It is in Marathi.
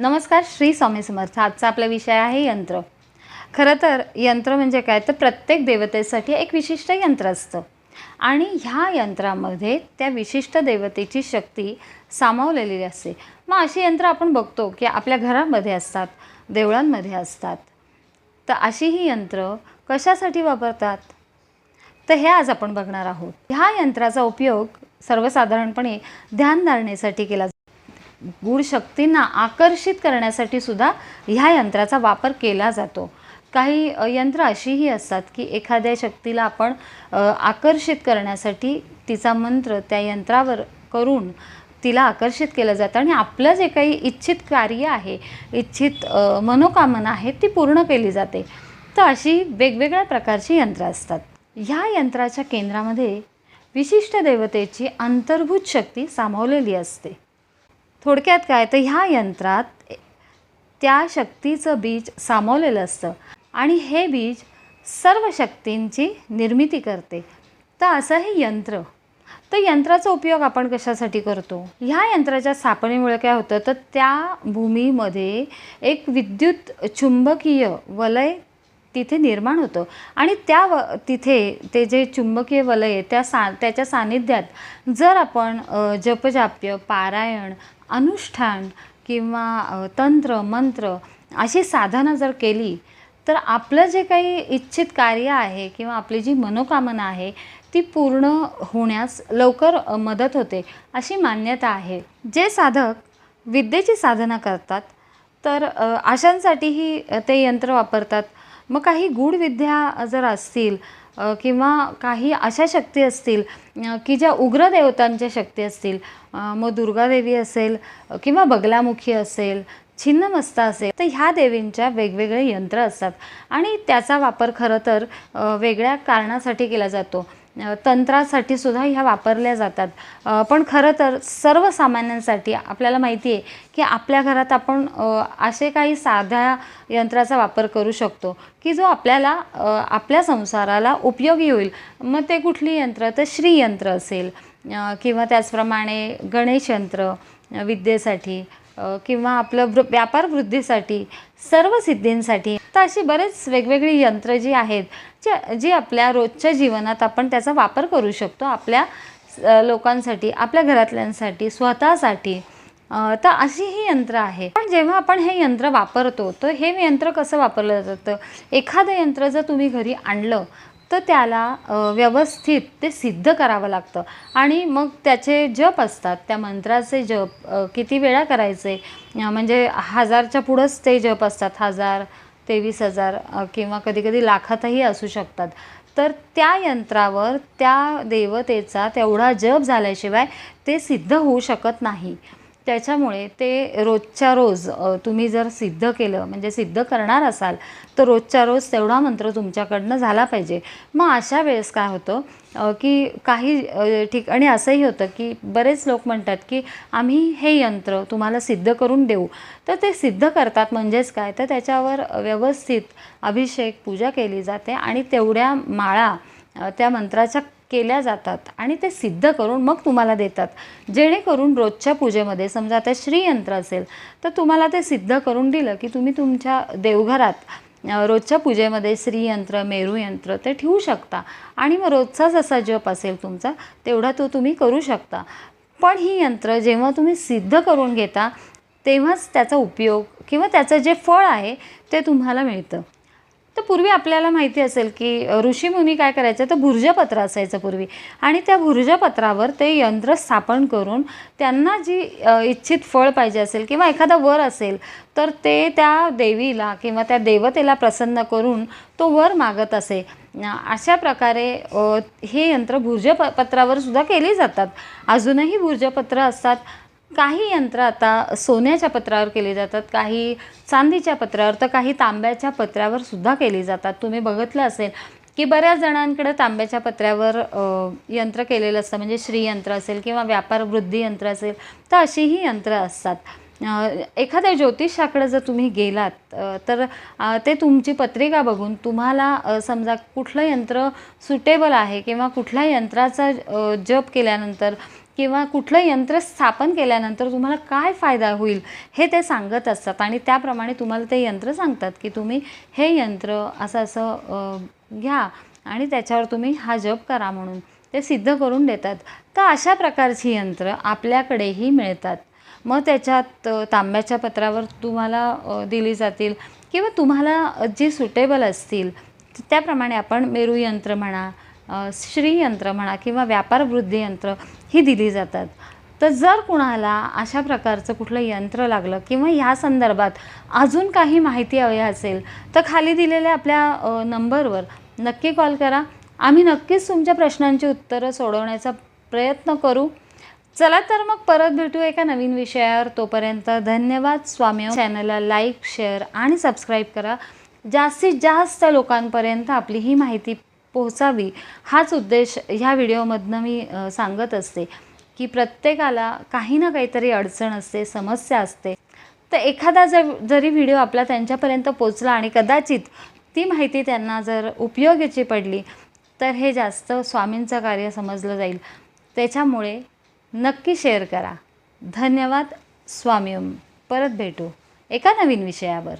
नमस्कार श्री स्वामी समर्थ. आजचा आपला विषय आहे यंत्र. खरं तर यंत्र म्हणजे काय? तर प्रत्येक देवतेसाठी एक विशिष्ट यंत्र असतं. आणि ह्या यंत्रामध्ये त्या विशिष्ट देवतेची शक्ती सामावलेली असते. मग अशी यंत्र आपण बघतो की आपल्या घरामध्ये असतात देवळांमध्ये असतात. तर अशी ही यंत्र कशासाठी वापरतात? तर हे आज आपण बघणार आहोत. ह्या यंत्राचा उपयोग सर्वसाधारणपणे ध्यानधारणेसाठी केला जातो गूढ शक्तींना आकर्षित करण्यासाठी सुद्धा ह्या यंत्राचा वापर केला जातो. काही यंत्र अशीही असतात की एखाद्या शक्तीला आपण आकर्षित करण्यासाठी तिचा मंत्र त्या यंत्रावर करून तिला आकर्षित केलं जातं आणि आपलं जे काही इच्छित कार्य आहे इच्छित मनोकामना आहे ती पूर्ण केली जाते. तर अशी वेगवेगळ्या प्रकारची यंत्रं असतात. ह्या यंत्राच्या केंद्रामध्ये विशिष्ट देवतेची अंतर्भूत शक्ती सामावलेली असते. थोडक्यात काय? तर ह्या यंत्रात त्या शक्तीचं बीज सामावलेलं असतं आणि हे बीज सर्व शक्तींची निर्मिती करते. तर असं हे यंत्र. तर यंत्राचा उपयोग आपण कशासाठी करतो? ह्या यंत्राच्या स्थापनेमुळे काय होतं? तर त्या भूमीमध्ये एक विद्युत चुंबकीय वलय तिथे निर्माण होतं. आणि त्या व तिथे ते जे चुंबकीय वलय आहे त्या सा त्याच्या सान्निध्यात जर आपण जपजाप्य पारायण अनुष्ठान किंवा तंत्र मंत्र अशी साधनं जर केली तर आपलं जे काही इच्छित कार्य आहे किंवा आपली जी मनोकामना आहे ती पूर्ण होण्यास लवकर मदत होते अशी मान्यता आहे. जे साधक विद्येची साधना करतात तर अशांसाठीही ते यंत्र वापरतात. मग काही गूढ विद्या जर असतील किंवा काही अशा शक्ती असतील की ज्या उग्र देवतांच्या शक्ती असतील मग दुर्गादेवी असेल किंवा बगलामुखी असेल छिन्नमस्ता असेल तर ह्या देवींच्या वेगवेगळे यंत्र असतात. आणि त्याचा वापर खरं तर वेगळ्या कारणासाठी केला जातो. तंत्रासाठी सुद्धा ह्या वापरल्या जातात. पण खरं तर सर्वसामान्यांसाठी आपल्याला माहिती आहे की आपल्या घरात आपण असे काही साध्या यंत्राचा वापर करू शकतो की जो आपल्याला आपल्या संसाराला उपयोगी होईल. मग ते कुठली यंत्र? तर श्रीयंत्र असेल किंवा त्याचप्रमाणे गणेश यंत्र विद्येसाठी. किंवा आपलं वृ व्यापार वृद्धीसाठी सर्व सिद्धींसाठी तर अशी बरेच वेगवेगळी यंत्र जी आहेत जे जी आपल्या रोजच्या जीवनात आपण त्याचा वापर करू शकतो. आपल्या लोकांसाठी आपल्या घरातल्यांसाठी स्वतःसाठी. तर अशी ही यंत्र आहे. पण जेव्हा आपण हे यंत्र वापरतो तर हे यंत्र कसं वापरलं जातं? एखादं यंत्र जर तुम्ही घरी आणलं तर त्याला व्यवस्थित ते सिद्ध करावं लागतं. आणि मग त्याचे जप असतात. त्या मंत्राचे जप किती वेळा करायचे? म्हणजे हजारच्या पुढंच ते जप असतात. हजार तेवीस हजार किंवा कधीकधी लाखातही असू शकतात. तर त्या यंत्रावर त्या देवतेचा तेवढा जप झाल्याशिवाय ते सिद्ध होऊ शकत नाही. त्याच्यामुळे ते रोजच्या रोज तुम्ही जर सिद्ध केलं म्हणजे सिद्ध करणार असाल तर रोजच्या रोज तेवढा मंत्र तुमच्याकडनं झाला पाहिजे. मग अशा वेळेस काय होतं की काही ठिकाणी असंही होतं की बरेच लोक म्हणतात की आम्ही हे यंत्र तुम्हाला सिद्ध करून देऊ. तर ते सिद्ध करतात म्हणजेच काय? तर त्याच्यावर व्यवस्थित अभिषेक पूजा केली जाते आणि तेवढ्या माळा त्या मंत्राच्या केल्या जातात आणि ते सिद्ध करून मग तुम्हाला देतात. जेणेकरून रोजच्या पूजेमध्ये समजा आता श्रीयंत्र असेल तर तुम्हाला ते सिद्ध करून दिलं की तुम्ही तुमच्या देवघरात रोजच्या पूजेमध्ये श्रीयंत्र मेरूयंत्र ते ठेवू शकता. आणि मग रोजचा जसा जप असेल तुमचा तेवढा तो तुम्ही करू शकता. पण ही यंत्र जेव्हा तुम्ही सिद्ध करून घेता तेव्हाच त्याचा उपयोग किंवा त्याचं जे फळ आहे ते तुम्हाला मिळतं. तर पूर्वी आपल्याला माहिती असेल की ऋषीमुनी काय करायचं? तर भुर्जपत्र असायचं पूर्वी. आणि त्या भुर्जपत्रावर ते यंत्र स्थापन करून त्यांना जी इच्छित फळ पाहिजे असेल किंवा एखादा वर असेल तर ते त्या देवीला किंवा त्या देवतेला प्रसन्न करून तो वर मागत असे. अशा प्रकारे हे यंत्र भुर्जप पत्रावर सुद्धा केली जातात. अजूनही भुर्जपत्र असतात. काही यंत्र आता सोन्याच्या पत्रावर केली जातात काही चांदीच्या पत्रावर तर काही तांब्याच्या पत्र्यावर सुद्धा केली जातात. तुम्ही बघितलं असेल की बऱ्याच जणांकडे तांब्याच्या पत्र्यावर यंत्र केलेलं असतं. म्हणजे श्रीयंत्र असेल किंवा व्यापार वृद्धी यंत्र असेल तर अशीही यंत्र असतात. एखाद्या ज्योतिषाकडे जर तुम्ही गेलात तर ते तुमची पत्रिका बघून तुम्हाला समजा कुठलं यंत्र सुटेबल आहे किंवा कुठल्या यंत्राचा जप केल्यानंतर किंवा कुठलं यंत्र स्थापन केल्यानंतर तुम्हाला काय फायदा होईल हे ते सांगत असतात. आणि त्याप्रमाणे तुम्हाला ते यंत्र सांगतात की तुम्ही हे यंत्र असं असं घ्या आणि त्याच्यावर तुम्ही हा जप करा म्हणून. ते सिद्ध करून देतात. तर अशा प्रकारची यंत्र आपल्याकडेही मिळतात. मग त्याच्यात तांब्याच्या पत्रावर तुम्हाला दिली जातील किंवा तुम्हाला जी सुटेबल असतील त्याप्रमाणे आपण मेरू यंत्र म्हणा श्रीयंत्र म्हणा किंवा व्यापार वृद्धी यंत्र ही दिली जातात. तर जर कुणाला अशा प्रकारचं कुठलं यंत्र लागलं किंवा ह्या संदर्भात अजून काही माहिती हवी असेल तर खाली दिलेल्या आपल्या नंबरवर नक्की कॉल करा. आम्ही नक्कीच तुमच्या प्रश्नांची उत्तरं सोडवण्याचा प्रयत्न करू. चला तर मग परत भेटू एका नवीन विषयावर. तोपर्यंत धन्यवाद. स्वामी हो. चॅनलला लाईक शेअर आणि सबस्क्राईब करा. जास्तीत जास्त लोकांपर्यंत आपली ही माहिती पोहोचावी हाच उद्देश ह्या व्हिडिओमधनं मी सांगत असते की प्रत्येकाला काही ना काहीतरी अडचण असते समस्या असते तर एखादा जर जरी व्हिडिओ आपला त्यांच्यापर्यंत पोचला आणि कदाचित ती माहिती त्यांना जर उपयोगाची पडली तर हे जास्त स्वामींचं कार्य समजलं जाईल. त्याच्यामुळे नक्की शेअर करा. धन्यवाद स्वामी परत भेटू एका नवीन विषयावर.